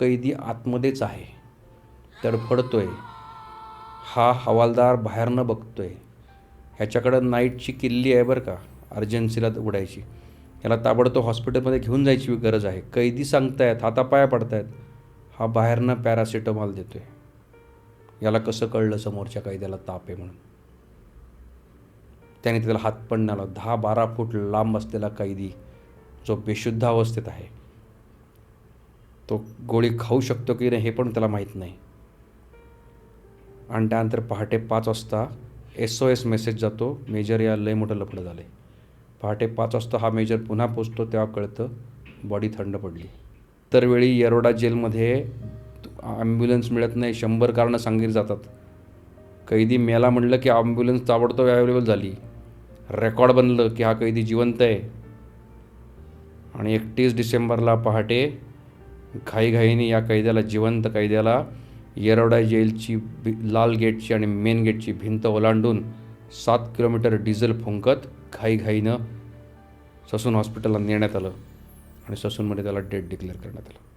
कैदी आतमध्येच आहे. तडफडतोय. हा हवालदार बाहेरनं बघतोय. ह्याच्याकडं नाईटची किल्ली आहे बरं का अर्जन्सीला उडायची याला ताबडतोब हॉस्पिटलमध्ये घेऊन जायची गरज आहे. कैदी सांगतायत हातापाया पडतायत. हा बाहेरनं पॅरासिटामॉल देतोय. याला कसं कळलं समोरच्या कैद्याला ताप आहे म्हणून? त्याने त्याला हात पण नाही दहा बारा फूट लांब असलेला कैदी जो बेशुद्ध अवस्थेत आहे तो गोळी खाऊ शकतो की नाही हे पण त्याला माहीत नाही. आणि त्यानंतर पहाटे पाच वाजता एस ओ एस मेसेज जातो. मेजर या लय मोठं लफडं झालं आहे पहाटे पाच वाजता हा मेजर पुन्हा पोचतो तेव्हा कळतं बॉडी थंड पडली. तर वेळी येरोडा जेलमध्ये ॲम्ब्युलन्स मिळत नाही शंभर कारणं सांगितली जातात. कैदी मेला म्हणलं की ॲम्ब्युलन्स ताबडतोब अवेलेबल झाली. रेकॉर्ड बनलं की हा कैदी जिवंत आहे. आणि एकतीस डिसेंबरला पहाटे घाईघाईने या कैद्याला जिवंत कैद्याला येरवडा जेलची बि लाल गेटची आणि मेन गेटची भिंत ओलांडून सात किलोमीटर डिझेल फुंकत घाईघाईनं ससून हॉस्पिटलला नेण्यात आलं आणि ससूनमध्ये त्याला डेट डिक्लेअर करण्यात आलं.